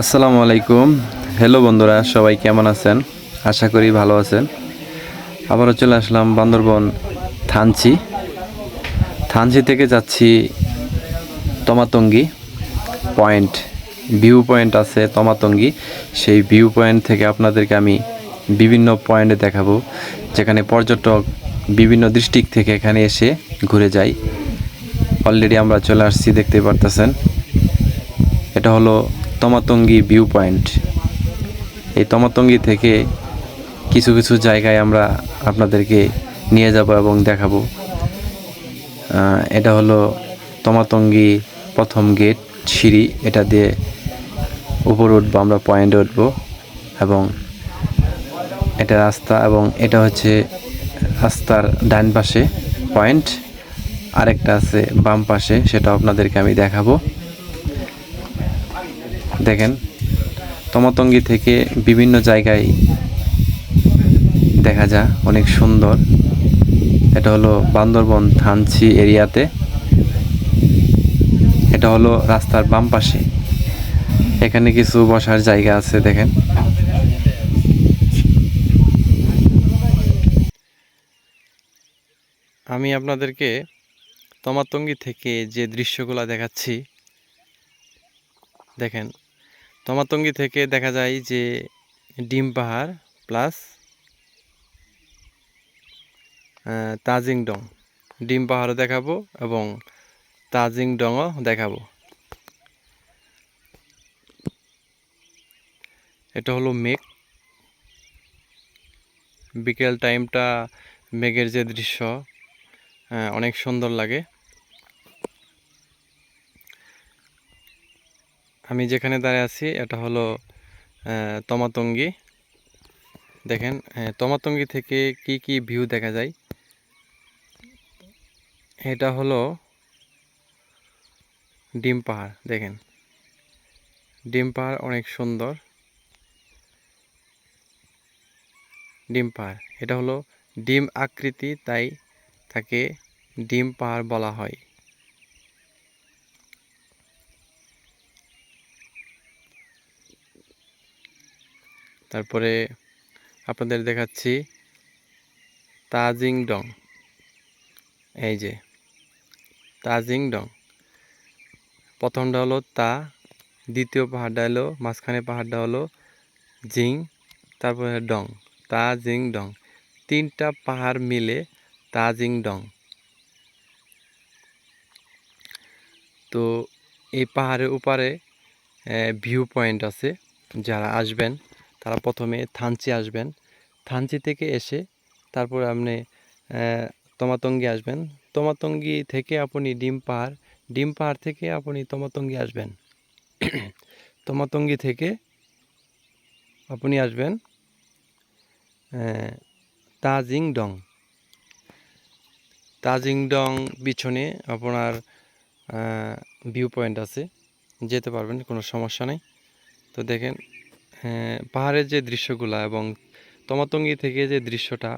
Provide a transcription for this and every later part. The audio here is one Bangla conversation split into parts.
আসসালামু আলাইকুম। হ্যালো বন্ধুরা, সবাই কেমন আছেন? আশা করি ভালো আছেন। আবারও চলে আসলাম বান্দরবন থানচি। থানচি থেকে যাচ্ছি তমাতঙ্গি পয়েন্ট। ভিউ পয়েন্ট আছে তমাতঙ্গি। সেই ভিউ পয়েন্ট থেকে আপনাদেরকে আমি বিভিন্ন পয়েন্টে দেখাবো, যেখানে পর্যটক বিভিন্ন ডিস্ট্রিক্ট থেকে এখানে এসে ঘুরে যায়। অলরেডি আমরা চলে আসছি দেখতে পারতেছেন। এটা হলো তমাতঙ্গি ভিউ পয়েন্ট এই তমাতঙ্গি থেকে কিছু কিছু জায়গায় আমরা আপনাদেরকে নিয়ে যাব এবং দেখাবো। এটা হলো তমাতঙ্গি প্রথম গেট সিঁড়ি। এটা দিয়ে উপরে উঠবো, আমরা পয়েন্টে উঠবো এবং এটা রাস্তা এবং এটা হচ্ছে রাস্তার ডান পাশে পয়েন্ট আরেকটা আছে বাম পাশে সেটা আপনাদেরকে আমি দেখাবো। দেখেন, তমাতঙ্গি থেকে বিভিন্ন জায়গায় দেখা যায়, অনেক সুন্দর। এটা হলো বান্দরবন থানচি এরিয়াতে। এটা হলো রাস্তার বাম পাশে। এখানে কিছু বসার জায়গা আছে, দেখেন। আমি আপনাদেরকে তমাতঙ্গি থেকে যে দৃশ্যগুলো দেখাচ্ছি, দেখেন তমাতঙ্গি থেকে দেখা যায় যে ডিম পাহাড় প্লাস তাজিং ডং ডিম পাহাড়ও দেখাবো এবং তাজিং ডংও দেখাবো। এটা হলো মেঘ। বিকেল টাইমটা মেঘের যে দৃশ্য অনেক সুন্দর লাগে। আমি যেখানে দাঁড়িয়ে আছি, এটা হলো তমাতঙ্গি। দেখেন তমাতঙ্গি থেকে কি কি ভিউ দেখা যায়? এটা হলো ডিম পাহাড়, দেখেন। ডিম পাহাড় অনেক সুন্দর। ডিম পাহাড়, এটা হলো ডিম আকৃতি, তাই তাকে ডিম পাহাড় বলা হয়। তারপরে আপনাদের দেখাচ্ছি তাজিং ডং। এই যে, তাজিং ডং। প্রথমটা হলো তা, দ্বিতীয় পাহাড়টা হলো, মাঝখানে পাহাড়টা হলো জিং, তারপরে ডং তা জিং ডং। তিনটা পাহাড় মিলে তাজিং ডং। তো এই পাহাড়ের উপরে ভিউ পয়েন্ট আছে, যারা আসবেন। তারা প্রথমে থানচি আসবেন। থানচি থেকে এসে তারপর আপনি তমাতঙ্গি আসবেন। তমাতঙ্গি থেকে আপনি ডিম পাহাড় ডিম পাহাড় থেকে আপনি তমাতঙ্গি আসবেন। তমাতঙ্গি থেকে আপনি আসবেন আহ, তাজিং ডং তাজিং ডং পিছনে আপনার ভিউ পয়েন্ট আছে। যেতে পারবেন কোনো সমস্যা নেই। তো দেখেন পাহাড়ের যে দৃশ্যগুলা এবং তমাতঙ্গি থেকে যে দৃশ্যটা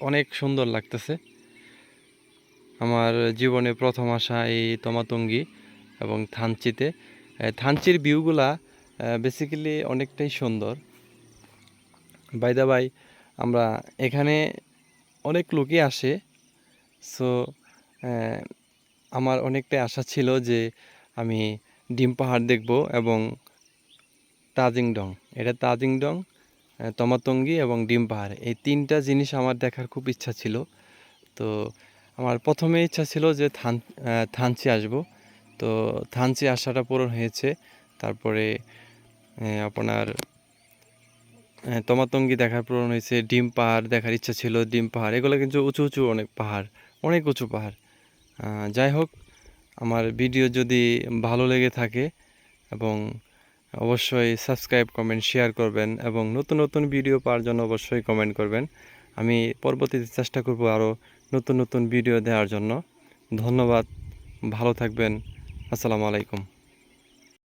অনেক সুন্দর লাগতেছে। আমার জীবনে প্রথম আসা এই তমাতঙ্গি এবং থানচিতে। থানচির ভিউগুলা বেসিক্যালি অনেকটাই সুন্দর। বাইদা বাই আমরা এখানে অনেক লোকই আসে। সো আমার অনেকটাই আশা ছিল যে আমি ডিম পাহাড় দেখব এবং তাজিং ডং এটা তাজিং ডং তমাতঙ্গি এবং ডিম পাহাড়। এই তিনটা জিনিস আমার দেখার খুব ইচ্ছা ছিল। তো আমার প্রথমে ইচ্ছা ছিল যে থান থানচি আসব। তো থানচি আসাটা পূরণ হয়েছে। তারপরে আপনার তমাতঙ্গি দেখার পূরণ হয়েছে। ডিম পাহাড় দেখার ইচ্ছা ছিল। ডিম পাহাড়, এগুলো কিন্তু উঁচু উঁচু অনেক পাহাড়, অনেক উঁচু পাহাড়। যাই হোক, আমার ভিডিও যদি ভালো লেগে থাকে এবং অবশ্যই সাবস্ক্রাইব, কমেন্ট, শেয়ার করবেন এবং নতুন নতুন ভিডিও পাওয়ার জন্য অবশ্যই কমেন্ট করবেন। আমি পরবর্তীতে চেষ্টা করব আরও নতুন নতুন ভিডিও দেওয়ার জন্য। ধন্যবাদ, ভালো থাকবেন। আসসালামু আলাইকুম।